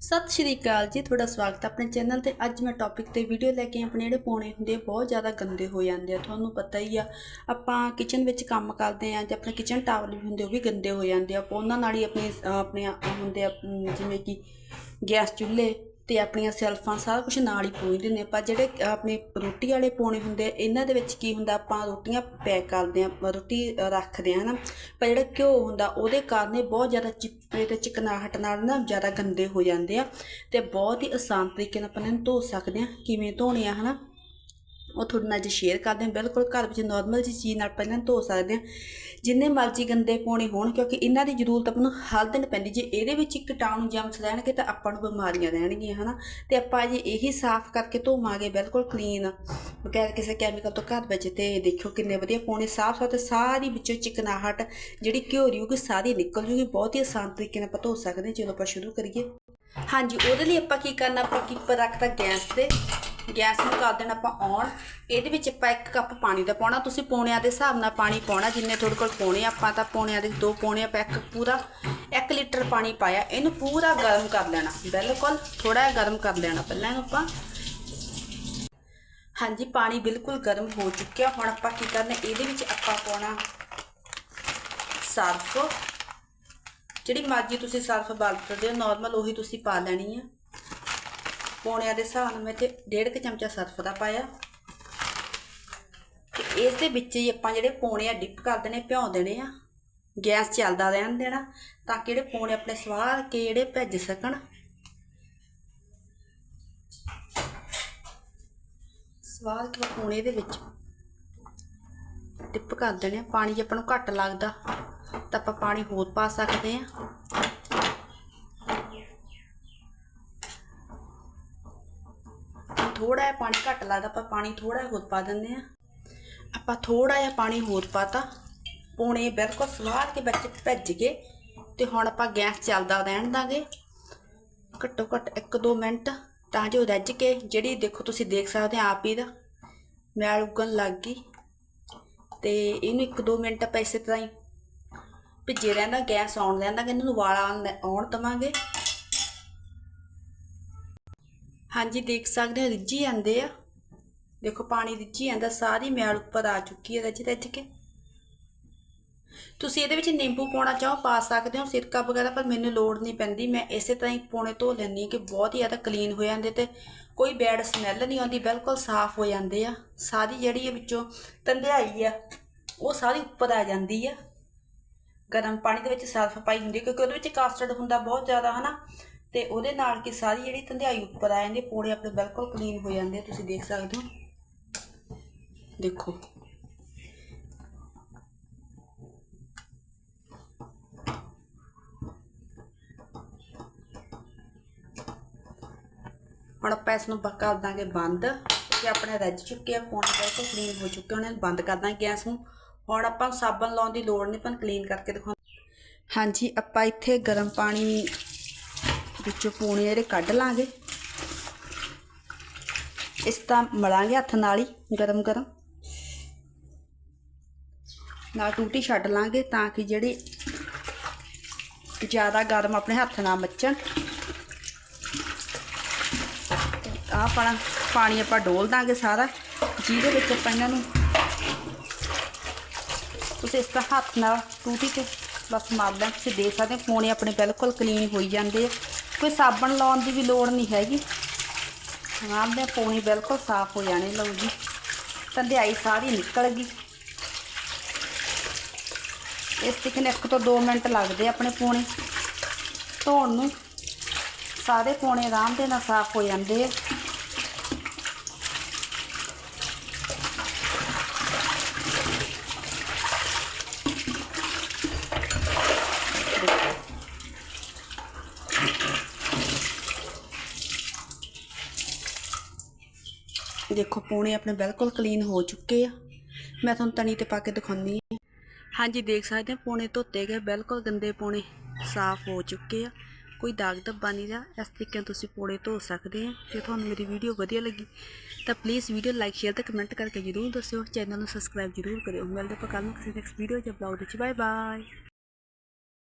ਸਤਿ ਸ਼੍ਰੀ ਅਕਾਲ ਜੀ, ਤੁਹਾਡਾ ਸਵਾਗਤ ਹੈ ਆਪਣੇ ਚੈਨਲ ਤੇ। ਅੱਜ ਮੈਂ ਟੌਪਿਕ ਤੇ ਵੀਡੀਓ ਲੈ ਕੇ ਆਪਣੇ ਜਿਹੜੇ ਪੌਣੇ ਹੁੰਦੇ ਆ, ਬਹੁਤ ਜ਼ਿਆਦਾ ਗੰਦੇ ਹੋ ਜਾਂਦੇ ਆ, ਤੁਹਾਨੂੰ ਪਤਾ ਹੀ ਆ। ਆਪਾਂ ਕਿਚਨ ਵਿੱਚ ਕੰਮ ਕਰਦੇ ਆ ਤੇ ਆਪਣੇ ਕਿਚਨ ਟਾਵਲ ਵੀ ਹੁੰਦੇ ਉਹ ਵੀ ਗੰਦੇ ਹੋ ਜਾਂਦੇ ਆ। ਆਪਾਂ ਉਹਨਾਂ ਨਾਲ ਹੀ ਆਪਣੇ ਆਪਣੇ ਆ- ਹੁੰਦੇ ਆ ਜਿਵੇਂ ਕਿ ਗੈਸ ਚੁੱਲ੍ਹੇ ਤੇ ਆਪਣੀਆਂ ਸੈਲਫਾਂ ਸਾਰਾ ਕੁਝ ਨਾਲ ਹੀ ਪੂੰਝ ਦਿੰਦੇ ਆਪਾਂ ਜਿਹੜੇ ਆਪਣੇ ਰੋਟੀ ਵਾਲੇ ਪੌਣੇ ਹੁੰਦੇ ਆ ਇਹਨਾਂ ਦੇ ਵਿੱਚ ਕੀ ਹੁੰਦਾ ਆਪਾਂ ਰੋਟੀਆਂ ਪੈਕ ਕਰਦੇ ਆ ਰੋਟੀ ਅ, ਰੱਖਦੇ ਆ ਨਾ ਪਰ ਜਿਹੜਾ ਘਿਓ ਹੁੰਦਾ ਉਹਦੇ ਕਾਰਨ ਇਹ ਬਹੁਤ ਜ਼ਿਆਦਾ ਚਿੱਪੇ ਤੇ ਚਿਕਨਾਹਟ ਨਾਲ ਨਾ ਜ਼ਿਆਦਾ ਗੰਦੇ ਹੋ ਜਾਂਦੇ ਆ ਤੇ ਬਹੁਤ ਹੀ ਆਸਾਨ ਤਰੀਕੇ ਨਾਲ ਆਪਾਂ ਇਹਨਾਂ ਨੂੰ ਧੋ ਸਕਦੇ ਆ ਕਿਵੇਂ ਧੋਣੇ ਆ ਹਨਾ। ਉਹ ਤੁਹਾਡੇ ਨਾਲ ਅੱਜ ਸ਼ੇਅਰ ਕਰਦੇ ਹਾਂ, ਬਿਲਕੁਲ ਘਰ ਵਿੱਚ ਨਾਰਮਲ ਜੀ ਚੀਜ਼ ਨਾਲ ਪਹਿਲਾਂ ਧੋ ਸਕਦੇ ਹਾਂ। ਜਿੰਨੇ ਮਰਜ਼ੀ ਗੰਦੇ ਪਾਉਣੇ ਹੋਣ, ਕਿਉਂਕਿ ਇਹਨਾਂ ਦੀ ਜ਼ਰੂਰਤ ਆਪਾਂ ਨੂੰ ਹਰ ਦਿਨ ਪੈਂਦੀ, ਜੇ ਇਹਦੇ ਵਿੱਚ ਇੱਕ ਕੀਟਾਣੂ ਜੰਮਸ ਰਹਿਣਗੇ ਤਾਂ ਆਪਾਂ ਨੂੰ ਬਿਮਾਰੀਆਂ ਰਹਿਣਗੀਆਂ, ਹਨਾ। ਤੇ ਆਪਾਂ ਜੇ ਇਹੀ ਸਾਫ਼ ਕਰਕੇ ਧੋਵਾਂਗੇ, ਬਿਲਕੁਲ ਕਲੀਨ ਬਗੈਰ ਕਿਸੇ ਕੈਮੀਕਲ ਤੋਂ ਘਰ ਵਿੱਚ, ਤੇ ਦੇਖਿਓ ਕਿੰਨੇ ਵਧੀਆ ਪਾਉਣੇ ਸਾਫ਼ ਸਾਫ਼ ਤੇ ਸਾਰੀ ਵਿੱਚੋਂ ਚਿਕਨਾਹਟ ਜਿਹੜੀ ਘਿਓ ਰਹੀ ਹੋਊਗੀ ਸਾਰੀ ਨਿਕਲ ਜੂਗੀ। ਬਹੁਤ ਹੀ ਆਸਾਨ ਤਰੀਕੇ ਨਾਲ ਆਪਾਂ ਧੋ ਸਕਦੇ ਹਾਂ, ਚਲੋ ਆਪਾਂ ਸ਼ੁਰੂ ਕਰੀਏ। ਹਾਂਜੀ, ਉਹਦੇ ਲਈ ਆਪਾਂ ਕੀ ਕਰਨਾ, ਆਪਾਂ ਕੀਪਰ ਰੱਖਤਾ ਗੈਸ ਤੇ। ਗੈਸ ਨੂੰ ਕਰ ਦੇਣਾ ਆਪਾਂ ਔਨ ਇਹਦੇ ਵਿੱਚ ਆਪਾਂ ਇੱਕ ਕੱਪ ਪਾਣੀ ਦਾ ਪਾਉਣਾ। ਤੁਸੀਂ ਪੌਣਿਆਂ ਦੇ ਹਿਸਾਬ ਨਾਲ ਪਾਣੀ ਪਾਉਣਾ। ਜਿੰਨੇ ਤੁਹਾਡੇ ਕੋਲ ਪੌਣੇ ਆਪਾਂ ਤਾਂ ਪੌਣਿਆਂ ਦੇ ਦੋ ਪੌਣੇ ਆਪਾਂ ਇੱਕ ਪੂਰਾ 1 ਲੀਟਰ ਪਾਣੀ ਪਾਇਆ। ਇਹਨੂੰ ਪੂਰਾ ਗਰਮ ਕਰ ਲੈਣਾ। ਬਿਲਕੁਲ ਥੋੜਾ ਜਿਹਾ ਗਰਮ ਕਰ ਲੈਣਾ ਪਹਿਲਾਂ ਇਹਨੂੰ ਆਪਾਂ। ਹਾਂਜੀ, ਪਾਣੀ ਬਿਲਕੁਲ ਗਰਮ ਹੋ ਚੁੱਕਿਆ। ਹੁਣ ਆਪਾਂ ਕੀ ਕਰਨਾ, ਇਹਦੇ ਵਿੱਚ ਆਪਾਂ ਪਾਉਣਾ ਸਰਫ। ਜਿਹੜੀ ਮਰਜ਼ੀ ਤੁਸੀਂ ਸਰਫ ਵਰਤਦੇ ਹੋ। ਨਾਰਮਲ ਉਹੀ ਤੁਸੀਂ ਪਾ ਲੈਣੀ ਆ। ਪੌਣਿਆਂ ਦੇ ਹਿਸਾਬ ਨਾਲ ਮੈਂ ਤੇ ਡੇਢ ਕੁ ਚਮਚਾ ਸਰਫ ਦਾ ਪਾਇਆ ਤੇ ਇਸ ਦੇ ਵਿੱਚ ਹੀ ਆਪਾਂ ਜਿਹੜੇ ਪੌਣੇ ਆ ਡਿਪ ਕਰ ਦੇਣੇ, ਭਿਉਂ ਦੇਣੇ ਆ, ਗੈਸ ਚੱਲਦਾ ਰਹਿਣ ਦੇਣਾ, ਤਾਂ ਕਿ ਜਿਹੜੇ ਪੌਣੇ ਆਪਣੇ ਸਵਾਰ ਕੇ ਜਿਹੜੇ ਭਿੱਜ ਸਕਣ ਸਵਾਰ ਕੇ ਪੌਣੇ ਦੇ ਵਿੱਚ ਡਿਪ ਕਰ ਦੇਣੇ ਆ। ਪਾਣੀ ਜੇ ਆਪਾਂ ਨੂੰ ਘੱਟ ਲੱਗਦਾ, ਤਾਂ ਆਪਾਂ ਪਾਣੀ ਹੋਰ ਪਾ ਸਕਦੇ ਆ ਥੋੜਾ ਜਿਹਾ ਪਾਣੀ ਘੱਟ ਲੱਗਦਾ, ਆਪਾਂ ਪਾਣੀ ਥੋੜਾ ਜਿਹਾ ਹੋਰ ਪਾ ਦਿੰਦੇ ਆ ਆਪਾਂ ਥੋੜਾ ਜਿਹਾ ਪਾਣੀ ਹੋਰ ਪਾਤਾ। ਪੌਣੇ ਬਿਲਕੁਲ ਸਵਾਦ ਕੇ ਵਿੱਚ ਭਿੱਜ ਗਏ ਤੇ ਹੁਣ ਆਪਾਂ ਗੈਸ ਚੱਲਦਾ ਰਹਿਣ ਦਾਂਗੇ। ਘੱਟੋ ਘੱਟ 1-2 ਮਿੰਟ ਤਾਂ ਜੋ ਰੱਜ ਕੇ, ਜਿਹੜੀ ਦੇਖੋ ਤੁਸੀਂ ਦੇਖ ਸਕਦੇ ਆ ਆਪ ਹੀ ਦਾ, ਮੈਲ ਉੱਗਣ ਲੱਗ ਗਈ। ਤੇ ਇਹਨੂੰ 1-2 ਮਿੰਟ ਆਪਾਂ ਇਸੇ ਤਰ੍ਹਾਂ ਹੀ ਭਿੱਜੇ ਰਹਿੰਦਾ ਗੈਸ ਆਉਣ ਰਹਿੰਦਾ ਕਿ ਇਹਨਾਂ ਨੂੰ ਵਾਲਾ ਆਉਣ ਦਵਾਂਗੇ। ਹਾਂਜੀ, ਦੇਖ ਸਕਦੇ ਹੋ, ਰਿੱਝੀ ਜਾਂਦੇ ਆ। ਦੇਖੋ, ਪਾਣੀ ਰਿੱਝੀ ਜਾਂਦਾ, ਸਾਰੀ ਮੈਲ ਉੱਪਰ ਆ ਚੁੱਕੀ ਹੈ ਰੱਜ ਰੱਜ ਕੇ। ਤੁਸੀਂ ਇਹਦੇ ਵਿੱਚ ਨਿੰਬੂ ਪਾਉਣਾ ਚਾਹੋ, ਪਾ ਸਕਦੇ ਹੋ, ਸਿਰਕਾ ਵਗੈਰਾ, ਪਰ ਮੈਨੂੰ ਲੋੜ ਨਹੀਂ ਪੈਂਦੀ। ਮੈਂ ਇਸੇ ਤਰ੍ਹਾਂ ਹੀ ਪੌਣੇ ਧੋ ਲੈਂਦੀ ਹਾਂ ਕਿ ਬਹੁਤ ਹੀ ਜ਼ਿਆਦਾ ਕਲੀਨ ਹੋ ਜਾਂਦੇ ਤੇ ਕੋਈ ਬੈਡ ਸਮੈਲ ਨਹੀਂ ਆਉਂਦੀ, ਬਿਲਕੁਲ ਸਾਫ਼ ਹੋ ਜਾਂਦੇ ਆ। ਸਾਰੀ ਜਿਹੜੀ ਇਹ ਵਿੱਚੋਂ ਧੰਦਿਆਈ ਆ, ਉਹ ਸਾਰੀ ਉੱਪਰ ਆ ਜਾਂਦੀ ਆ। ਗਰਮ ਪਾਣੀ ਦੇ ਵਿੱਚ ਸਰਫ ਪਾਈ ਹੁੰਦੀ ਕਿਉਂਕਿ ਉਹਦੇ ਵਿੱਚ ਕਾਸਟਰਡ ਹੁੰਦਾ ਬਹੁਤ ਜ਼ਿਆਦਾ, ਹਨਾ? ਤੇ ਉਹਦੇ ਨਾਲ ਕਿ ਸਾਰੀ ਜਿਹੜੀ ਧੰਦਿਆਈ ਉੱਪਰ ਆ ਜਾਂਦੀ ਪੌੜੇ ਆਪਣੇ ਬਿਲਕੁਲ ਕਲੀਨ ਹੋ ਜਾਂਦੇ ਤੁਸੀਂ ਦੇਖ ਸਕਦੇ ਹੋ। ਦੇਖੋ। ਹੁਣ ਆਪਾਂ ਇਸ ਨੂੰ ਕਰ ਦਾਂਗੇ ਬੰਦ। ਕਿ ਆਪਣੇ ਰੱਜ ਚੁੱਕੇ ਆ ਪੌਣੇ ਬਿਲਕੁਲ ਕਲੀਨ ਹੋ ਚੁੱਕੇ ਉਹਨਾਂ ਨੂੰ ਬੰਦ ਕਰ ਦਾਂਗੇ ਗੈਸ ਨੂੰ। ਹੁਣ ਆਪਾਂ ਸਾਬਣ ਲਾਉਣ ਦੀ ਲੋੜ ਨਹੀਂ ਪਰ ਕਲੀਨ ਕਰਕੇ ਦਿਖਾਉਂਦੇ ਹਾਂਜੀ, ਆਪਾਂ ਇੱਥੇ ਗਰਮ ਪਾਣੀ ਵਿੱਚੋਂ ਪੂਣੇ ਜਿਹੜੇ ਕੱਢ ਲਾਂਗੇ। ਇਸ ਤਾਂ ਮਲਾਂਗੇ ਹੱਥ ਨਾਲ ਹੀ, ਗਰਮ ਗਰਮ। ਨਾਲ ਟੂਟੀ ਛੱਡ ਲਾਂਗੇ ਤਾਂ ਕਿ ਜਿਹੜੇ ਜ਼ਿਆਦਾ ਗਰਮ ਆਪਣੇ ਹੱਥ ਨਾਲ ਮੱਚਣ। ਆਹ ਆਪਣਾ ਪਾਣੀ ਆਪਾਂ ਡੋਲ ਦਾਂਗੇ ਸਾਰਾ। ਜਿਹਦੇ ਵਿੱਚ ਆਪਾਂ ਇਹਨਾਂ ਨੂੰ ਤੁਸੀਂ ਇਸ ਤਰ੍ਹਾਂ ਹੱਥ ਨਾਲ ਟੂਟੀ ਤੇ ਬਸ ਮਾਰ ਲੈਣ ਤੁਸੀਂ ਦੇਖ ਸਕਦੇ ਹੋ ਪੌਣੇ ਆਪਣੇ ਬਿਲਕੁਲ ਕਲੀਨ ਹੋਈ ਜਾਂਦੇ ਆ। ਕੋਈ ਸਾਬਣ ਲਾਉਣ ਦੀ ਵੀ ਲੋੜ ਨਹੀਂ ਹੈਗੀ। ਆਰਾਮ ਦੇ ਪੌਣੇ ਬਿਲਕੁਲ ਸਾਫ਼ ਹੋ ਜਾਣੇ ਲਓ ਜੀ। ਧੰਦਿਆਈ ਸਾਰੀ ਨਿਕਲ ਗਈ। ਇਸ ਤਰੀਕੇ ਨਾਲ ਇੱਕ ਤੋਂ 2 ਮਿੰਟ ਲੱਗਦੇ ਆਪਣੇ ਪੌਣੇ ਧੋਣ ਨੂੰ ਸਾਰੇ ਪੌਣੇ ਆਰਾਮ ਦੇ ਨਾਲ ਸਾਫ਼ ਹੋ ਜਾਂਦੇ ਆ। ਦੇਖੋ, ਪੌਣੇ ਆਪਣੇ ਬਿਲਕੁਲ ਕਲੀਨ ਹੋ ਚੁੱਕੇ ਆ। ਮੈਂ ਤੁਹਾਨੂੰ ਤਣੀ ਤੇ ਪਾ ਕੇ ਦਿਖਾਉਂਦੀ ਹਾਂ। ਹਾਂਜੀ, ਦੇਖ ਸਕਦੇ ਹੋ, ਪੌਣੇ ਧੋਤੇ ਗਏ, ਬਿਲਕੁਲ ਗੰਦੇ ਪੌਣੇ ਸਾਫ਼ ਹੋ ਚੁੱਕੇ ਆ। ਕੋਈ ਦਾਗ ਧੱਬਾ ਨਹੀਂ ਰਿਹਾ। ਇਸ ਤਰੀਕੇ ਨਾਲ ਤੁਸੀਂ ਪੌੜੇ ਧੋ ਸਕਦੇ ਆ। ਜੇ ਤੁਹਾਨੂੰ ਮੇਰੀ ਵੀਡੀਓ ਵਧੀਆ ਲੱਗੀ, ਤਾਂ ਪਲੀਜ਼ ਵੀਡੀਓ ਲਾਈਕ ਸ਼ੇਅਰ ਤੇ ਕਮੈਂਟ ਕਰਕੇ ਜਰੂਰ ਦੱਸਿਓ। ਚੈਨਲ ਨੂੰ ਸਬਸਕ੍ਰਾਈਬ ਜਰੂਰ ਕਰਿਓ। ਮਿਲਦੇ ਆਪਾਂ ਕੱਲ੍ਹ ਨੂੰ ਕਿਸੇ ਨੈਕਸਟ ਵੀਡੀਓ ਜਾਂ ਬਲੌਗ ਵਿੱਚ। Bye bye